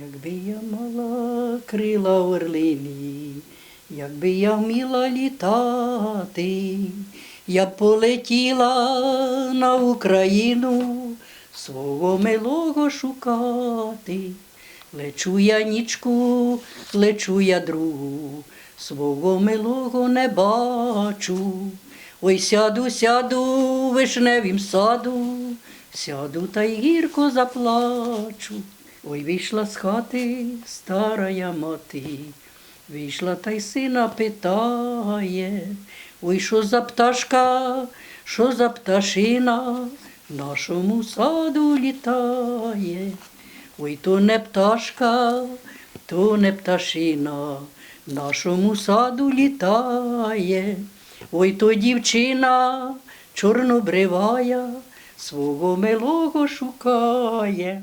Якби я мала крила орлині, якби я вміла літати, я б полетіла на Україну свого милого шукати. Лечу я нічку, лечу я другу, свого милого не бачу. Ой, сяду, сяду вишневім саду, сяду та й гірко заплачу. Ой, вийшла з хати старая мати, вийшла та й сина питає. Ой, що за пташка, що за пташина в нашому саду літає. Ой, то не пташка, то не пташина, в нашому саду літає. Ой, то дівчина чорнобривая, свого милого шукає.